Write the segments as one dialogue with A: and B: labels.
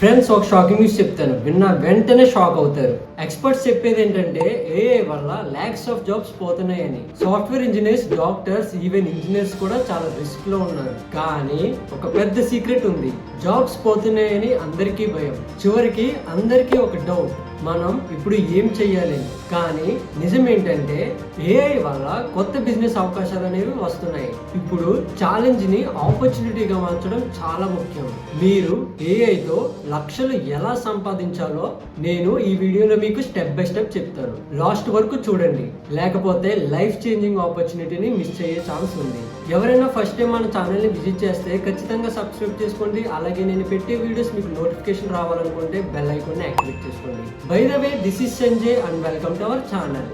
A: Friends ఒక shocking news చెప్తాను. విన్న వెంటనే షాక్ అవుతారు. ఎక్స్పర్ట్స్ చెప్పేది ఏంటంటే ఏఐ వల్ల lakhs of jobs పోతున్నాయని. Software engineers doctors even engineers కూడా చాలా రిస్క్లో ఉన్నారు. కానీ ఒక పెద్ద సీక్రెట్ ఉంది. జాబ్స్ పోతున్నాయని అందరికీ భయం. చివరికి అందరికీ ఒక డౌట్ మనం ఇప్పుడు ఏం చెయ్యాలి? కానీ నిజం ఏంటంటే ఏఐ వల్ల కొత్త బిజినెస్ అవకాశాలు అనేవి వస్తున్నాయి. ఇప్పుడు ఛాలెంజ్ని ఆపర్చునిటీగా మార్చడం చాలా ముఖ్యం. మీరు ఏఐతో లక్షలు ఎలా సంపాదించాలో నేను ఈ వీడియోలో మీకు స్టెప్ బై స్టెప్ చెప్తాను. లాస్ట్ వరకు చూడండి. లేకపోతే లైఫ్ చేంజింగ్ ఆపర్చునిటీని మిస్ అయ్యే ఛాన్స్ ఉంది. ఎవరైనా ఫస్ట్ టైం మన ఛానల్ని విజిట్ చేస్తే ఖచ్చితంగా సబ్స్క్రైబ్ చేసుకోండి. అలాగే నేను పెట్టే వీడియోస్ మీకు నోటిఫికేషన్ రావాలనుకుంటే బెల్ ఐకాన్ని యాక్టివేట్ చేసుకోండి. By the way this is Sanjay and welcome to our channel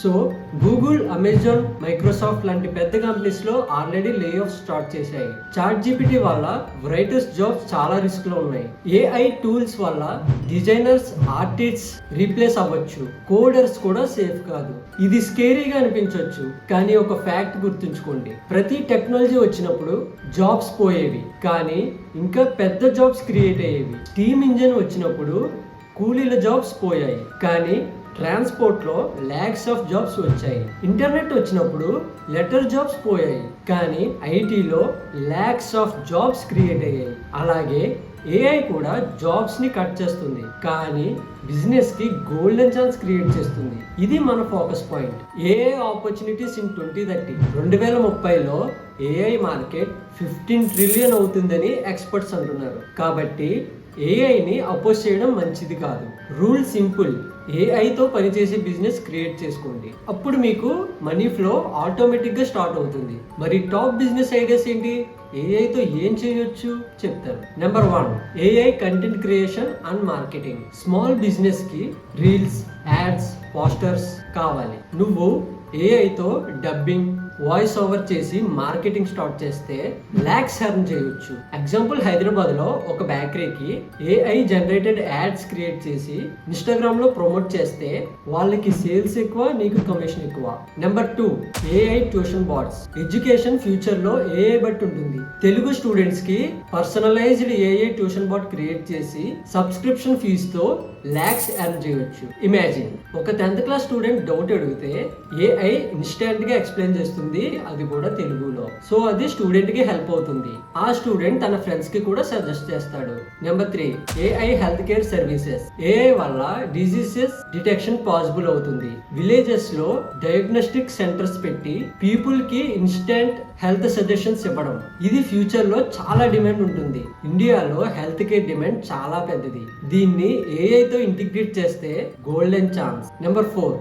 A: so Google Amazon Microsoft లాంటి పెద్ద కంపెనీస్లో ఆల్రెడీ లే ఆఫ్ స్టార్ట్ చేశాయి. చాట్ జీపీటీ వల్ల రైటర్స్ జాబ్స్ చాలా రిస్క్లో ఉన్నాయి. ఏఐ టూల్స్ వల్ల డిజైనర్స్ ఆర్టిస్ట్స్ రీప్లేస్ అవ్వచ్చు. కోడర్స్ కూడా సేఫ్ కాదు. ఇది స్కేరీగా అనిపించవచ్చు కానీ ఒక ఫ్యాక్ట్ గుర్తుంచుకోండి. ప్రతి టెక్నాలజీ వచ్చినప్పుడు జాబ్స్ పోయేవి కానీ ఇంకా పెద్ద జాబ్స్ క్రియేట్ అయ్యేవి. స్టీమ్ ఇంజన్ వచ్చినప్పుడు కూలీల జాబ్స్ పోయాయి కానీ ట్రాన్స్పోర్ట్లో ల్యాక్స్ ఆఫ్ జాబ్స్ వచ్చాయి. ఇంటర్నెట్ వచ్చినప్పుడు లెటర్ జాబ్స్ పోయాయి. కానీ ఐటీలో ల్యాక్స్ ఆఫ్ జాబ్స్ క్రియేట్ అయ్యాయి. అలాగే ఏఐ కూడా జాబ్స్ని కట్ చేస్తుంది. కానీ బిజినెస్కి గోల్డెన్ ఛాన్స్ క్రియేట్ చేస్తుంది. ఇది మన focus point. AI opportunities in twenty thirty. రెండు వేల ముప్పైలో ఏఐ మార్కెట్ ఫిఫ్టీన్ ట్రిలియన్ అవుతుందని ఎక్స్పర్ట్స్ అంటున్నారు. కాబట్టి ఏఐని అపోజ్ చేయడం మంచిది కాదు. రూల్ సింపుల్ ఏఐతో పనిచేసే బిజినెస్ క్రియేట్ చేసుకోండి. అప్పుడు మీకు మనీ ఫ్లో ఆటోమేటిక్గా స్టార్ట్ అవుతుంది. మరి టాప్ బిజినెస్ ఐడియాస్ ఏంటి? ఏఐతో ఏం చేయొచ్చు? చెప్తాను. Number one AI content creation and marketing small బిజినెస్కి రీల్స్ యాడ్స్ పోస్టర్స్ కావాలి. నువ్వు ఏఐతో డబ్బింగ్ వాయిస్ ఓవర్ చేసి మార్కెటింగ్ స్టార్ట్ చేస్తే ల్యాక్స్ ఎర్న్ చేయొచ్చు. ఎగ్జాంపుల్ హైదరాబాద్లో ఒక బేకరీకి ఏఐ జనరేటెడ్ యాడ్స్ క్రియేట్ చేసి ఇన్స్టాగ్రామ్లో ప్రమోట్ చేస్తే వాళ్ళకి సేల్స్ ఎక్కువ నీకు కమిషన్ ఎక్కువ. Number two AI tuition bots education ఫ్యూచర్లో ఏఐ బట్టి ఉంటుంది. తెలుగు స్టూడెంట్స్కి personalized AI tuition bot create చేసి సబ్స్క్రిప్షన్ ఫీజ్తో ల్యాక్స్ ఎర్న్ చేయొచ్చు. ఇమాజిన్ ఒక టెన్త్ క్లాస్ స్టూడెంట్ డౌట్ అడిగితే ఏఐ ఇన్స్టాంట్గా ఎక్స్ప్లెయిన్ చేస్తుంది. అది కూడా తెలుగులో. సో అది స్టూడెంట్కి హెల్ప్ అవుతుంది. ఆ స్టూడెంట్ తన ఫ్రెండ్స్కి కూడా సజెస్ట్ చేస్తాడు. Number three AI health care services AI వల్ల డిజీజెస్ డిటెక్షన్ పాసిబుల్ అవుతుంది. విలేజెస్లో డయాగ్నోస్టిక్ సెంటర్స్ పెట్టి పీపుల్కి ఇన్స్టెంట్ హెల్త్ సజెషన్స్ ఇవ్వడం. ఇది ఫ్యూచర్లో చాలా డిమాండ్ ఉంటుంది. ఇండియాలో హెల్త్ కేర్ డిమాండ్ చాలా పెద్దది. దీన్ని ఏఐ తో ఇంటిగ్రేట్ చేస్తే golden chance number four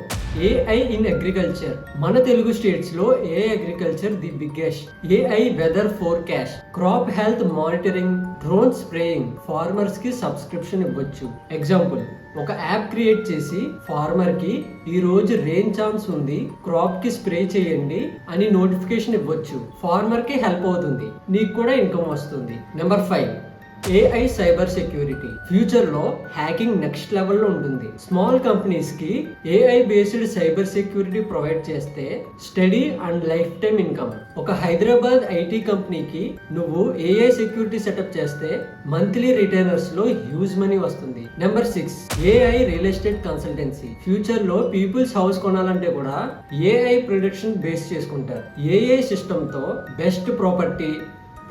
A: AI in agriculture మన తెలుగు స్టేట్స్లో ఏ agriculture the biggest AI weather forecast crop health monitoring drone spraying ఫార్మర్స్కి subscription ఇవ్వచ్చు. ఎగ్జాంపుల్ ఒక యాప్ క్రియేట్ చేసి ఫార్మర్కి ఈ రోజు రెయిన్ ఛాన్స్ ఉంది క్రాప్కి స్ప్రే చేయండి అని నోటిఫికేషన్ ఇవ్వచ్చు. ఫార్మర్కి హెల్ప్ అవుతుంది. నీకు కూడా ఇన్కమ్ వస్తుంది. Number five AI cyber security ఫ్యూచర్లో హ్యాకింగ్ నెక్స్ట్ లెవెల్లో ఉంటుంది. స్మాల్ కంపెనీస్కి AI based cyber security provide చేస్తే study and life time income ఒక హైదరాబాద్ ఐటీ కంపెనీకి నువ్వు ఏఐ సెక్యూరిటీ సెటప్ చేస్తే మంత్లీ రిటైనర్స్లో హ్యూజ్ మనీ వస్తుంది. Number six AI real estate consultancy ఫ్యూచర్లో పీపుల్స్ హౌస్ కొనాలంటే కూడా ఏఐ ప్రొడక్షన్ బేస్ చేసుకుంటారు. ఏఐ సిస్టమ్తో best property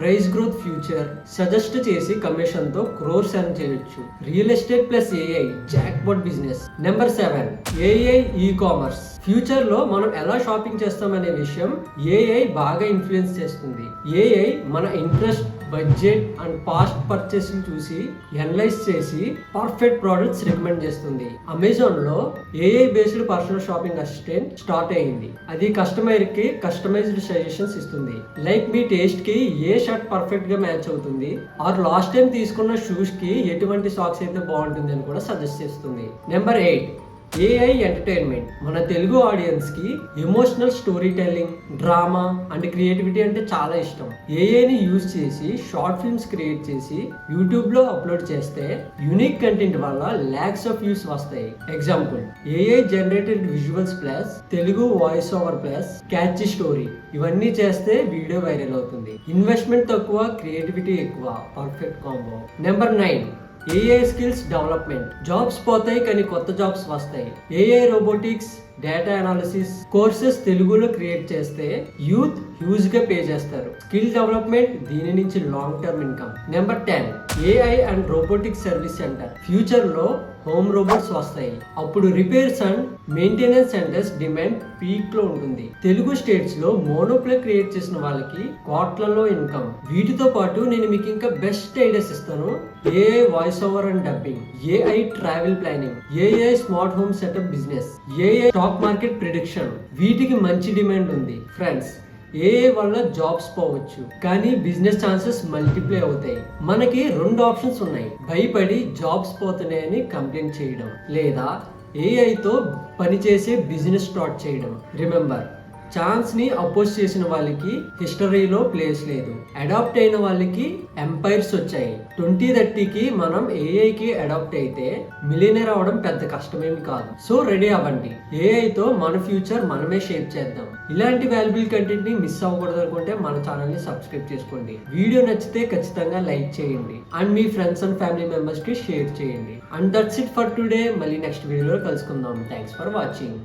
A: price growth future suggest చేసి కమిషన్తో క్రోర్ క్రోర్స్ ఎర్న్ చేయొచ్చు. Real estate plus AI jackpot business. Number seven AI e commerce ఫ్యూచర్లో మనం ఎలా షాపింగ్ చేస్తామనే విషయం ఏఐ బాగా ఇన్ఫ్లుయెన్స్ చేస్తుంది. ఏఐ మన interest budget and past purchase చూసి ఎనలైజ్ చేసి పర్ఫెక్ట్ ప్రోడక్ట్స్ రికమెండ్ చేస్తుంది. అమెజాన్లో AI based personal shopping assistant start అయింది. అది కస్టమర్కి కస్టమైజ్డ్ సజెషన్స్ ఇస్తుంది. లైక్ మీ టేస్ట్కి ఏ షర్ట్ పర్ఫెక్ట్గా మ్యాచ్ అవుతుంది ఆర్ లాస్ట్ టైం తీసుకున్న షూస్కి ఎటువంటి సాక్స్ అయితే బాగుంటుంది అని కూడా సజెస్ట్ చేస్తుంది. నెంబర్ ఎయిట్ ఏఐ ఎంటర్టైన్మెంట్ మన తెలుగు ఆడియన్స్కి emotional story telling drama and creativity అంటే చాలా ఇష్టం. ఏఐని యూజ్ చేసి షార్ట్ ఫిల్మ్స్ క్రియేట్ చేసి యూట్యూబ్లో అప్లోడ్ చేస్తే యూనిక్ కంటెంట్ వల్ల ల్యాక్స్ ఆఫ్ వ్యూస్ వస్తాయి. Example AI generated visuals plus Telugu voice over plus catch story ఇవన్నీ చేస్తే వీడియో వైరల్ అవుతుంది. ఇన్వెస్ట్మెంట్ తక్కువ క్రియేటివిటీ ఎక్కువ. Perfect combo number nine AI skills development jobs పోతాయి కానీ కొత్త జాబ్స్ వస్తాయి. AI robotics data analysis courses తెలుగులో క్రియేట్ చేస్తే యూత్ హ్యూజ్గా పే చేస్తారు. స్కిల్ డెవలప్మెంట్ దీని నుంచి long term income number ten AI and robotics service centre ఫ్యూచర్లో హోమ్ రోబోట్స్ వస్తాయి. అప్పుడు repairs and maintenance centres demand పీక్లో ఉంటుంది. తెలుగు స్టేట్స్లో మోనోప్లే క్రియేట్ చేసిన వాళ్ళకి కోట్లలో ఇన్కమ్. వీటితో పాటు నేను మీకు ఇంకా బెస్ట్ ఐడియాస్ ఇస్తాను. AI voice over and dubbing AI travel planning AI smart home setup business AI stock market prediction వీటికి మంచి డిమాండ్ ఉంది. ఫ్రెండ్స్ ఏ వల్ల జాబ్స్ పోవచ్చు. కానీ బిజినెస్ ఛాన్సెస్ మల్టిప్లై అవుతాయి. మనకి రెండు ఆప్షన్స్ ఉన్నాయి. భయపడి జాబ్స్ పోతున్నాయని కంప్లైంట్ చేయడం. లేదా ఏఐతో పనిచేసే బిజినెస్ స్టార్ట్ చేయడం. రిమెంబర్ ఛాన్స్ని అపోజ్ చేసిన వాళ్ళకి హిస్టరీలో ప్లేస్ లేదు. అడాప్ట్ అయిన వాళ్ళకి ఎంపైర్స్ వచ్చాయి. ట్వంటీ థర్టీకి మనం ఏఐకి అడాప్ట్ అయితే మిలినర్ అవడం పెద్ద కష్టమేమి కాదు. సో రెడీ అవ్వండి. ఏఐతో మన ఫ్యూచర్ మనమే షేప్ చేద్దాం. ఇలాంటి వాల్యుబుల్ కంటెంట్ని మిస్ అవ్వకూడదు అనుకుంటే మన ఛానల్ని సబ్స్క్రైబ్ చేసుకోండి. వీడియో నచ్చితే ఖచ్చితంగా లైక్ చేయండి. అండ్ మీ ఫ్రెండ్స్ అండ్ ఫ్యామిలీ మెంబర్స్కి షేర్ చేయండి. And that's it for today. మళ్ళీ నెక్స్ట్ వీడియోలో కలుసుకుందాం. Thanks for watching.